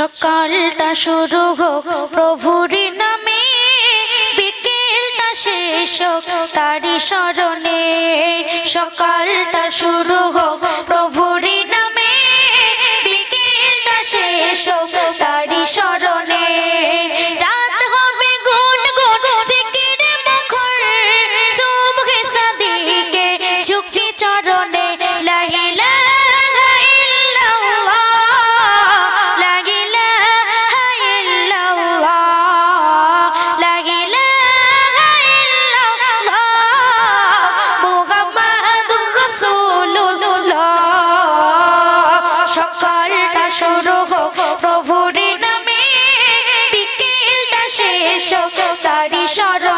সকালটা শুরু হোক প্রভুরি নামে। বিকেলটা শেষ হোক তারি স্মরণে। সকালটা শুরু হোক, প্রভুরি নামে। বিকেলটা শেষ হোক তারি স্মরণে। চরণে। shot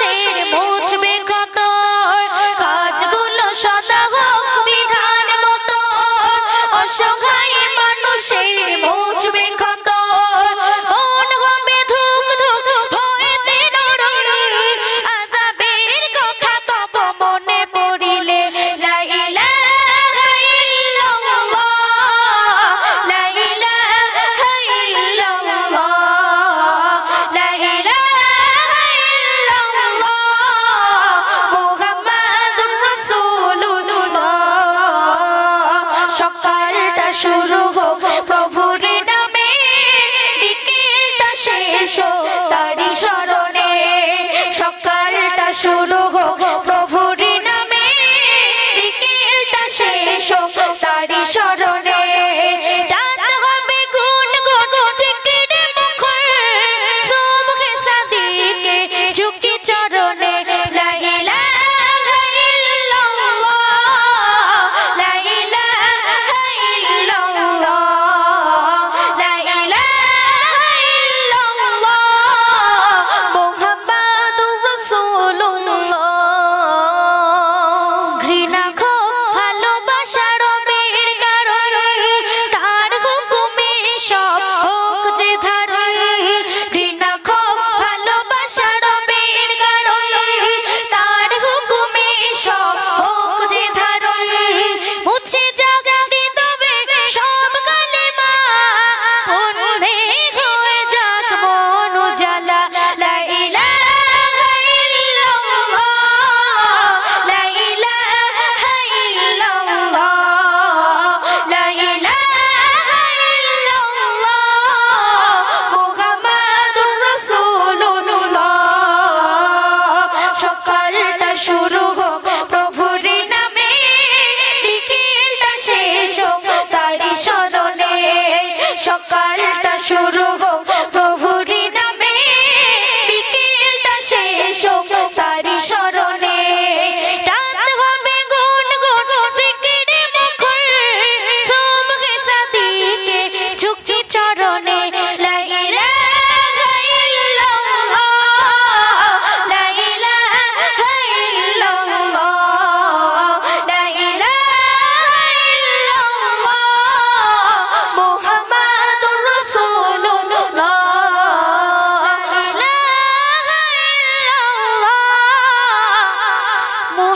shade এসো তারি স্মরণে সকালটা শুরু হোক প্রভুরি নামে। বিকেলটা শেষ হোক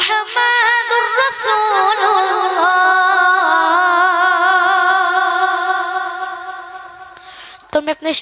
মুহাম্মাদুর রাসূলুল্লাহ। তো मैं अपने